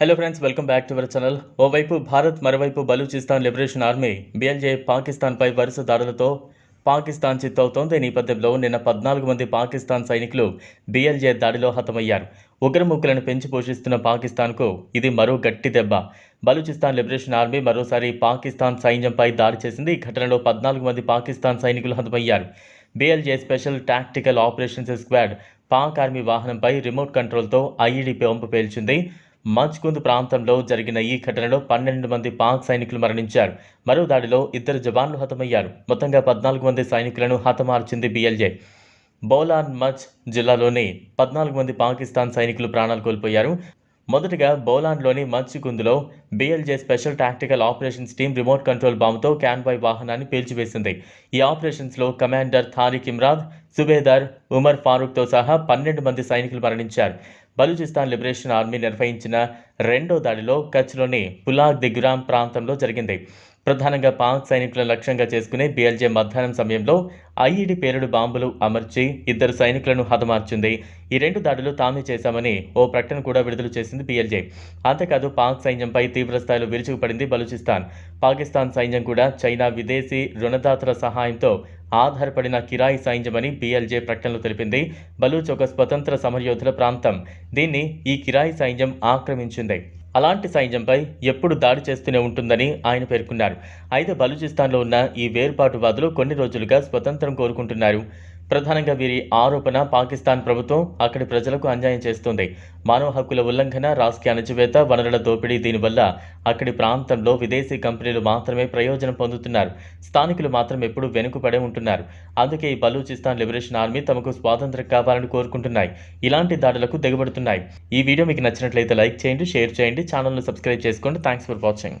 Hello friends welcome back to our channel ఓవైపు భారత్ మరోవైపు Balochistan liberation army BLA పాకిస్తాన్పై వరుస దాడులతో పాకిస్తాన్ చిత్తవుతోంది. ఈ నేపథ్యంలో నిన్న పద్నాలుగు మంది పాకిస్తాన్ సైనికులు బిఎల్జే దాడిలో హతమయ్యారు. ఉగ్రముఖులను పెంచి పోషిస్తున్న పాకిస్తాన్కు ఇది మరో గట్టి దెబ్బ. బలూచిస్తాన్ లిబరేషన్ ఆర్మీ మరోసారి పాకిస్తాన్ సైన్యంపై దాడి చేసింది. ఈ ఘటనలో పద్నాలుగు మంది పాకిస్తాన్ సైనికులు హతమయ్యారు. BLJ special tactical operations squad Pak army వాహనంపై రిమోట్ కంట్రోల్తో ఐఈడీ పంపు పేల్చింది. మచ్కుంద్ ప్రాంతంలో జరిగిన ఈ ఘటనలో పన్నెండు మంది పాక్ సైనికులు మరణించారు. మరో దాడిలో ఇద్దరు జవాన్లు హతమయ్యారు. మొత్తంగా పద్నాలుగు మంది సైనికులను హతమార్చింది బిఎల్జే బౌలాన్ మచ్ జిల్లాలోని పద్నాలుగు మంది పాకిస్తాన్ సైనికులు ప్రాణాలు కోల్పోయారు. మొదటగా బౌలాన్లోని మచ్కుందులో BLJ special tactical operations team remote control బాంబుతో convoy వాహనాన్ని పేల్చివేసింది. ఈ ఆపరేషన్స్లో కమాండర్ థారిక్ ఇమ్రాద్ సుబేదార్ ఉమర్ ఫారూక్తో సహా పన్నెండు మంది సైనికులు మరణించారు. బలూచిస్తాన్ లిబరేషన్ ఆర్మీ నిర్వహించిన రెండో దాడిలో కచ్లోని పులాగ్ దిగ్రామ్ ప్రాంతంలో జరిగింది. ప్రధానంగా పాక్ సైనికులను లక్ష్యంగా చేసుకుని బీఎల్జే మధ్యాహ్నం సమయంలో ఐఈడి పేలుడు బాంబులు అమర్చి ఇద్దరు సైనికులను హతమార్చింది. ఈ రెండు దాడులు తామే చేశామని ఓ ప్రకటన కూడా విడుదల చేసింది బీఎల్జే. అంతేకాదు పాక్ సైన్యంపై తీవ్రస్థాయిలో విరుచుకుపడింది బలూచిస్తాన్. పాకిస్తాన్ సైన్యం కూడా చైనా విదేశీ రుణదాతల సహాయంతో ఆధారపడిన కిరాయి సాయించమని బీఎల్జే ప్రకటనలో తెలిపింది. బలూచ్ ఒక స్వతంత్ర సమరయోధుల ప్రాంతం. దీన్ని ఈ కిరాయి సైన్యం ఆక్రమించింది. అలాంటి సైన్యంపై ఎప్పుడు దాడి చేస్తూనే ఉంటుందని ఆయన పేర్కొన్నారు. అయితే బలూచిస్తాన్లో ఉన్న ఈ వేర్పాటువాదులు కొన్ని రోజులుగా స్వతంత్రం కోరుకుంటున్నారు. ప్రధానంగా వీరి ఆరోపణ పాకిస్తాన్ ప్రభుత్వం అక్కడి ప్రజలకు అన్యాయం చేస్తుంది. మానవ హక్కుల ఉల్లంఘన రాజకీయ అణచివేత వనరుల దోపిడీ దీనివల్ల అక్కడి ప్రాంతంలో విదేశీ కంపెనీలు మాత్రమే ప్రయోజనం పొందుతున్నారు. స్థానికులు మాత్రం ఎప్పుడూ వెనుకబడే ఉంటున్నారు. అందుకే ఈ బలూచిస్తాన్ లిబరేషన్ ఆర్మీ తమకు స్వాతంత్రం కావాలని కోరుకుంటున్నాయి. ఇలాంటి దాడులకు దిగబడుతున్నాయి. ఈ వీడియో మీకు నచ్చినట్లయితే లైక్ చేయండి షేర్ చేయండి ఛానల్ను సబ్స్క్రైబ్ చేసుకోండి. Thanks for watching.